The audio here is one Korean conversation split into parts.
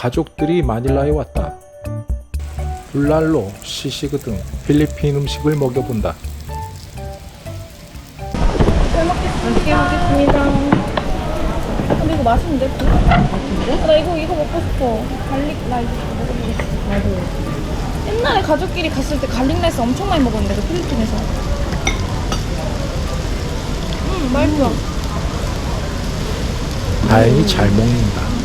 가족들이 마닐라에 왔다. 불랄로, 시시그 등 필리핀 음식을 먹여본다. 잘 먹겠습니다. 먹겠습니다. 근데 이거 맛있는데? 맛있는데? 나 이거 이거 먹고 싶어. 갈릭 라이스 먹어보겠어. 나도. 옛날에 가족끼리 갔을 때 갈릭 라이스 엄청 많이 먹었는데 그 필리핀에서. 음 맛있어. 다행히 잘 먹는다.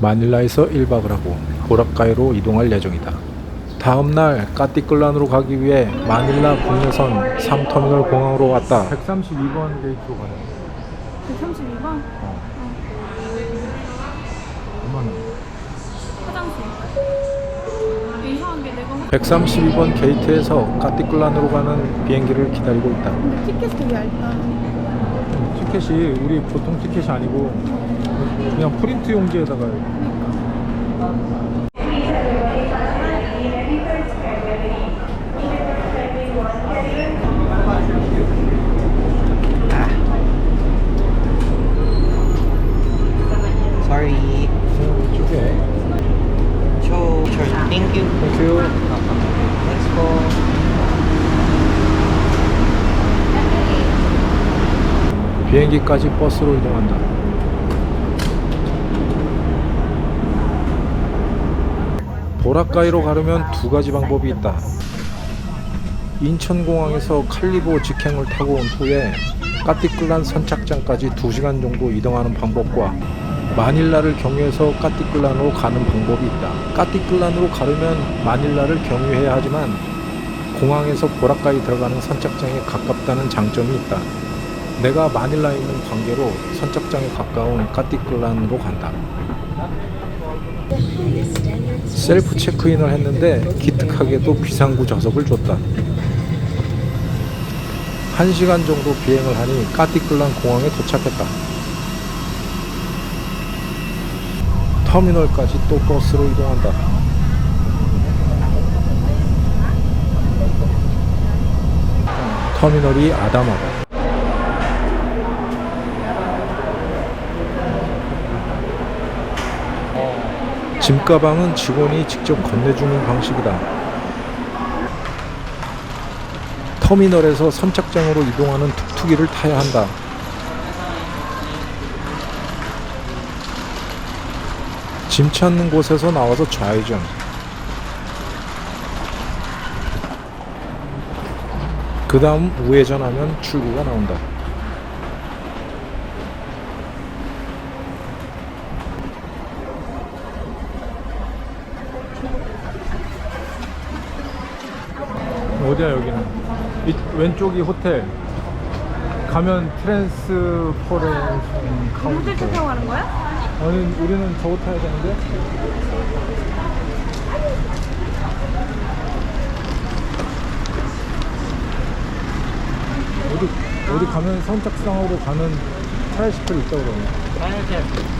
마닐라에서 1박을 하고 보라카이로 이동할 예정이다. 다음 날 까띠클란으로 가기 위해 마닐라 국내선 3터미널 공항으로 왔다. 132번 게이트로 가야 132번 얼마나? 화장실. 이상한 게 내가 132번 게이트에서 까띠클란으로 가는 비행기를 기다리고 있다. 근데 티켓이 되게 얇다. 티켓이 우리 보통 티켓이 아니고 그냥 프린트 용지에다가 Sorry. 이쪽에 Cho, sure. Thank you. 땡큐 Let's go. 비행기까지 버스로 이동한다. 보라카이로 가려면 두 가지 방법이 있다. 인천공항에서 칼리보 직행을 타고 온 후에 까띠클란 선착장까지 2시간 정도 이동하는 방법과 마닐라를 경유해서 까띠클란으로 가는 방법이 있다. 까띠클란으로 가려면 마닐라를 경유해야 하지만 공항에서 보라카이 들어가는 선착장에 가깝다는 장점이 있다. 내가 마닐라에 있는 관계로 선착장에 가까운 까띠클란으로 간다. 셀프 체크인을 했는데 기특하게도 비상구 좌석을 줬다. 1시간 정도 비행을 하니 까띠클란 공항에 도착했다. 터미널까지 또 버스로 이동한다. 터미널이 아담하다. 짐 가방은 직원이 직접 건네주는 방식이다. 터미널에서 선착장으로 이동하는 툭툭이를 타야 한다. 짐 찾는 곳에서 나와서 좌회전. 그 다음 우회전하면 출구가 나온다. 어디야 여기는? 이 왼쪽이 호텔. 가면 트랜스포레이션 호텔 카운터. 타고 가는 거야? 아니 우리는 저거 타야 되는데. 어디 어디 가면 선착장으로 가는 트라이시클 있다고 그러네.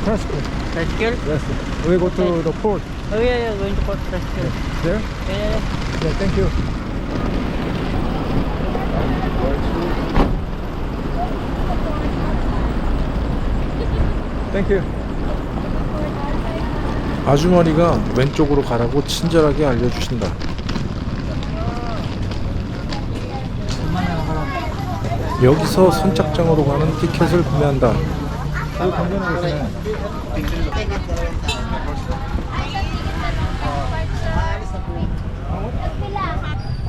트라이시클. Tricycle? Yes. We go to the port. Oh yeah, yeah, going to port tricycle. There? Yeah, yeah, yeah. Yeah, thank you. You. 아주머니가 왼쪽으로 가라고 친절하게 알려주신다. 여기서 선착장으로 가는 티켓을 구매한다. 여기 건전하게 계시네.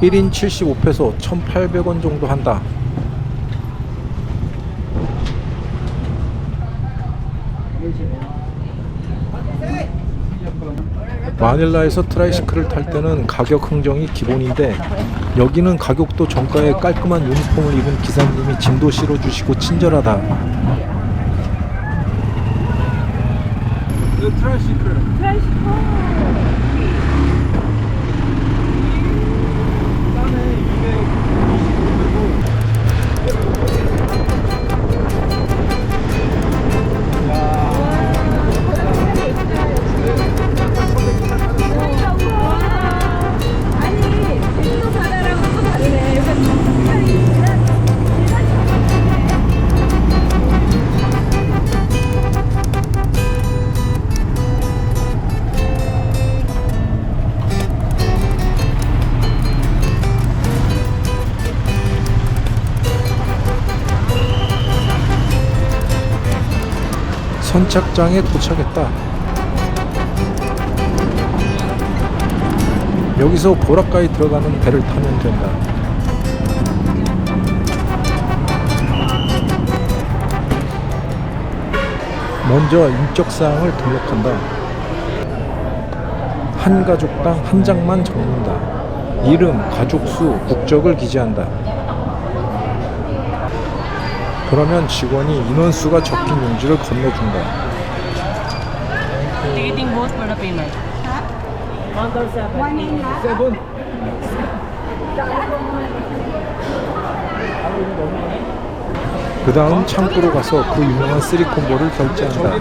1인 75페소 1,800원 정도 한다. 마닐라에서 트라이시클을 탈 때는 가격 흥정이 기본인데 여기는 가격도 정가에 깔끔한 유니폼을 입은 기사님이 짐도 실어주시고 친절하다. 트라이시클. 바 선착장에 도착했다. 여기서 보라카이 들어가는 배를 타면 된다. 먼저 인적사항을 등록한다. 한 가족당 한 장만 적는다. 이름, 가족수, 국적을 기재한다. 그러면 직원이 인원수가 적힌 용지를 for the payment. 세븐. 그 다음 창고로 가서 그 유명한 쓰리콤보를 결제한다.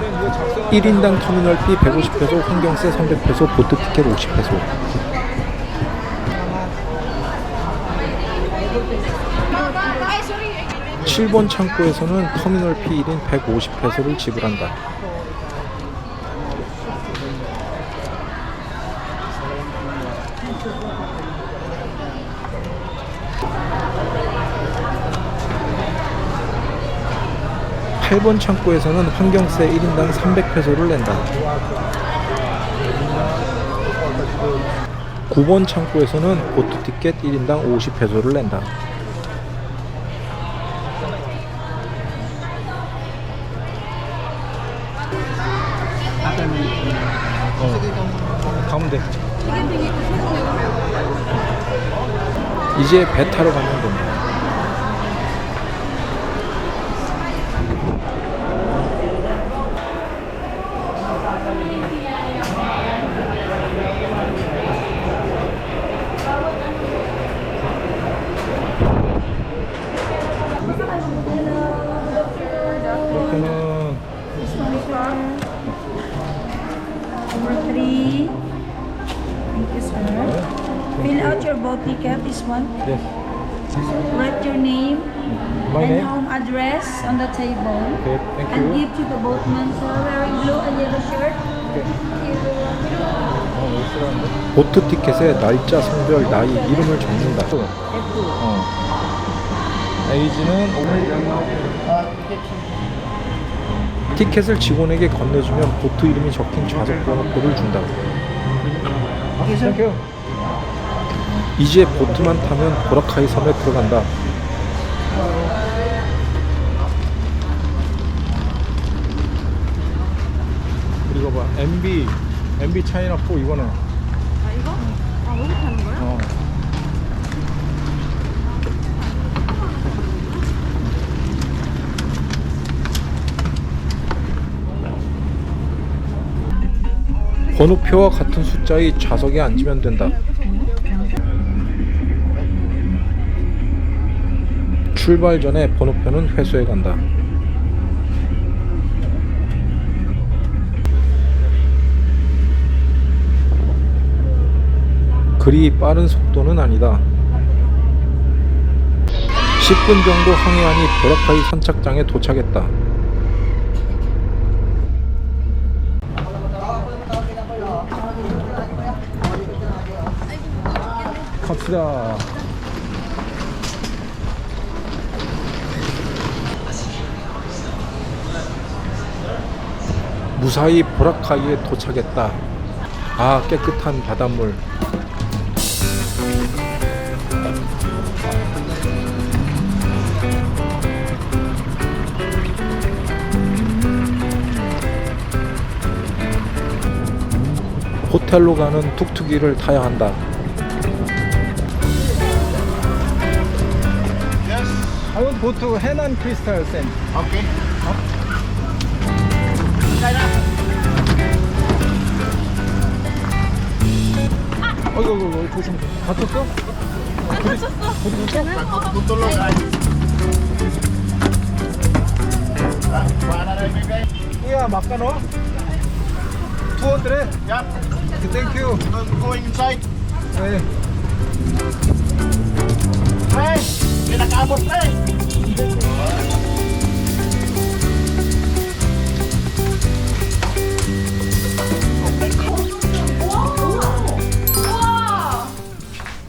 1인당 터미널 비 150페소, 환경세 300페소, 보트 티켓 50페소. 칠번 창고에서는 터미널피 1인 150페소를 지불한다. 팔번 창고에서는 환경세 1인당 300페소를 낸다. 9번 창고에서는 보트 티켓 1인당 50페소를 낸다. 돼. 이제 배 타러 가면 된다. Fill out your boat ticket, this one. 네. Write your name My and name? home address on the table. Okay, thank And you. give to the boatman, sir, wearing blue and yellow shirt. 보트 티켓에 날짜, 성별, 나이, 이름을 적는다. 어. 에이지는 티켓을 직원에게 건네주면 보트 이름이 적힌 좌석 번호표를 준다. 땡큐. 이제 보트만 타면 보라카이 섬에 들어간다. 그리고 봐, MB, MB 차이나 4 이거는. 아 이거? 아 여기 타는 거야? 어. 번호표와 같은 숫자의 좌석에 앉으면 된다. 출발 전에 번호표는 회수해 간다. 그리 빠른 속도는 아니다. 10분 정도 항해하니 보라카이 선착장에 도착했다. 갑시다. 무사히 보라카이에 도착했다. 아, 깨끗한 바닷물. 호텔로 가는 툭툭이를 타야 한다. I want to go to Henan Crystal Sand. Okay. 어이구, 어이구, 어이구, 조심. 다쳤어? Tutulog ay. Para na ibigay. Kuya, makano? 200. Yup. Thank you. Going inside. 네. Hey, pinakaabot na eh.